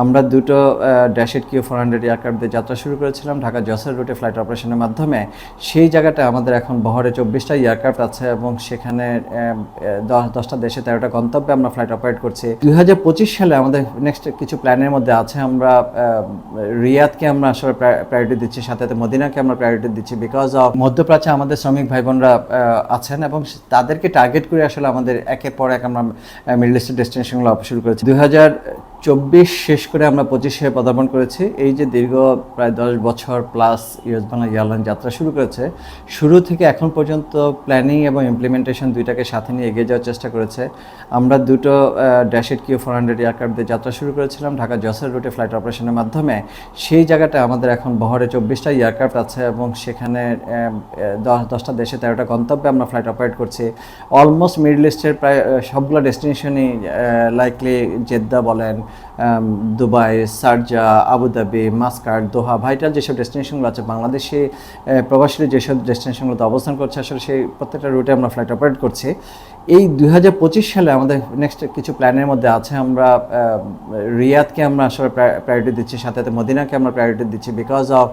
আমরা দুটো dash eight Q four hundred aircraft দিয়ে যাত্রা শুরু করেছিলাম ঢাকা জসের রুটে ফ্লাইট অপারেশনের মাধ্যমে। সেই জায়গাটা আমাদের এখন বহরে চব্বিশটা এয়ারক্রাফট আছে এবং সেখানে দশ, দশটা দেশে তেরোটা গন্তব্যে আমরা ফ্লাইট অপারেট করছি। দুই পঁচিশ সালে আমাদের নেক্সট কিছু প্ল্যানের মধ্যে আছে। আমরা রিয়াদকে আমরা আসলে প্রায়োরিটি দিচ্ছি, সাথে সাথে মদিনাকে আমরা প্রায়োরিটি দিচ্ছি বিকজ অফ মধ্যপ্রাচ্যে আমাদের শ্রমিক ভাই বোনরা আছেন এবং তাদেরকে টার্গেট করে আসলে আমাদের একের পর এক আমরা মিডল ইস্টের ডেস্টিনেশনগুলো শুরু করেছি। দুই হাজার চব্বিশ শেষ করে আমরা পঁচিশে পদার্পণ করেছি। এই যে দীর্ঘ প্রায় দশ বছর প্লাস ইউএস বাংলা এয়ারলাইন যাত্রা শুরু করেছে, শুরু থেকে এখন পর্যন্ত প্ল্যানিং এবং ইমপ্লিমেন্টেশন দুইটাকে সাথে নিয়ে এগিয়ে যাওয়ার চেষ্টা করেছে। আমরা দুটো dash eight Q four hundred aircraft দিয়ে যাত্রা শুরু করেছিলাম ঢাকা জসের রুটে ফ্লাইট অপারেশনের মাধ্যমে। সেই জায়গাটা আমাদের এখন বহরে চব্বিশটা এয়ারক্রাফট আছে এবং সেখানে দশ, দশটা দেশে তেরোটা গন্তব্যে আমরা ফ্লাইট অপারেট করছি। অলমোস্ট মিডল ইস্টের প্রায় সবগুলো ডেস্টিনেশনই লাইকলি জেদ্দা বলেন Dubai, Sharjah Abu Dhabi Muscat Doha, vital যেসব ডেস্টিনেশনগুলো আছে, বাংলাদেশে প্রবাসীরা যেসব ডেস্টিনেশনগুলোতে অবস্থান করছে, আসলে সেই প্রত্যেকটা রুটে আমরা ফ্লাইট অপারেট করছি। এই দুই হাজার পঁচিশ সালে আমাদের নেক্সট কিছু প্ল্যানের মধ্যে আছে, আমরা রিয়াদকে আমরা আসলে প্রায়োরিটি দিচ্ছি, সাথে সাথে মদিনাকে আমরা প্রায়োরিটি দিচ্ছি বিকজ অফ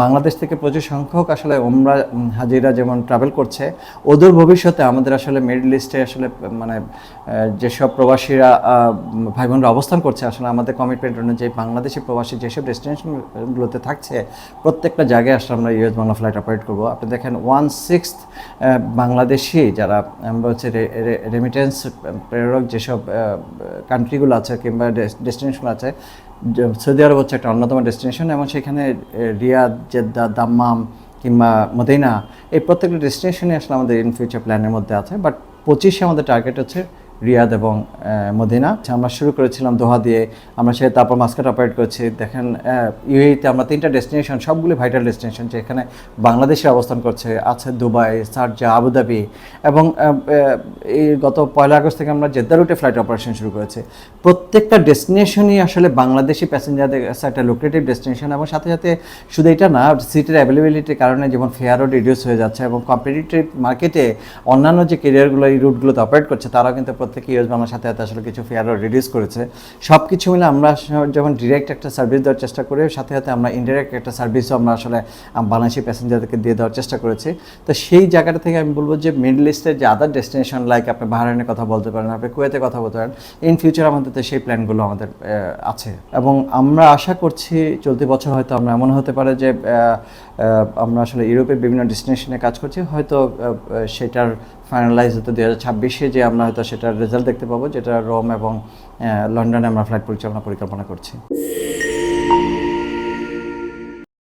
বাংলাদেশ থেকে প্রচুর সংখ্যক আসলে ওমরা হাজিরা যেমন ট্রাভেল করছে, ওদের ভবিষ্যতে আমাদের আসলে মিডল ইস্টে আসলে মানে যেসব প্রবাসীরা ভাই বোনরা অবস্থান করছে আসলে আমাদের কমিটমেন্ট অনুযায়ী বাংলাদেশি প্রবাসী যেসব ডেস্টিনেশনগুলোতে থাকছে, প্রত্যেকটা জায়গায় আসলে আমরা ইউএস বাংলা ফ্লাইট অপারেট করব। আপনি দেখেন ওয়ান সিক্স বাংলাদেশি যারা হচ্ছে রেমিটেন্স প্রেরক যেসব কান্ট্রিগুলো আছে কিংবা ডেস্টিনেশনগুলো আছে, সৌদি আরব হচ্ছে একটা অন্যতম ডেস্টিনেশন এবং সেখানে রিয়াদ, জেদ্দা, দাম্মাম কিংবা মদিনা, এই প্রত্যেকটা ডেস্টিনেশনে আসলে আমাদের ইন ফিউচার প্ল্যানের মধ্যে আছে। বাট পঁচিশে আমাদের টার্গেট হচ্ছে রিয়াদ এবং মদিনা। আচ্ছা, আমরা শুরু করেছিলাম দোহা দিয়ে। আমরা সে তারপর মাস্কাট অপারেট করছি। দেখেন ইউএইতে আমরা তিনটা ডেস্টিনেশন সবগুলি ভাইটাল ডেস্টিনেশন যেখানে বাংলাদেশে অবস্থান করছে। আছে দুবাই সার্জা আবুধাবি এবং এই গত পয়লা আগস্ট থেকে আমরা জেদ্দা রুটে ফ্লাইট অপারেশন শুরু করেছি। প্রত্যেকটা ডেস্টিনেশনই আসলে বাংলাদেশি প্যাসেঞ্জারদের কাছে একটা লোকেটিভ ডেস্টিনেশন এবং সাথে সাথে শুধু এটা না সিটের অ্যাভেলেবিলিটির কারণে যেমন ফেয়ারও রিডিউস হয়ে যাচ্ছে এবং কম্পিটিটিভ মার্কেটে অন্যান্য যে কেরিয়ারগুলো এই রুটগুলোতে অপারেট করছে তারাও কিন্তু প্রত্যেকে ইউএস বাংলার সাথে সাথে আসলে কিছু ফেয়ারও রিডিউস করেছে। সব কিছু মিলে আমরা যেমন ডিরেক্ট একটা সার্ভিস দেওয়ার চেষ্টা করি, সাথে সাথে আমরা ইনডিরেক্ট একটা সার্ভিসও আমরা আসলে বাংলাদেশি প্যাসেঞ্জারদেরকে দিয়ে দেওয়ার চেষ্টা করেছি। তো সেই জায়গাটা থেকে আমি বলব যে মিডল ইস্টের যে আদার ডেস্টিনেশন লাইক আপনি বাহারাইনের কথা বলতে পারেন, আপনি কুয়েতে কথা বলতে পারেন ইন ফিউচার আমাদের সেই প্ল্যানগুলো আমাদের আছে। এবং আমরা আশা করছি চলতি বছর হয়তো আমরা এমন হতে পারে যে আমরা আসলে ইউরোপের বিভিন্ন ডেস্টিনেশনে কাজ করছি। হয়তো সেটার ফাইনালাইজ হতো দু হাজার ছাব্বিশে যে আমরা হয়তো সেটার রেজাল্ট দেখতে পাবো যেটা রোম এবং লন্ডনে আমরা ফ্লাইট পরিচালনা পরিকল্পনা করছি।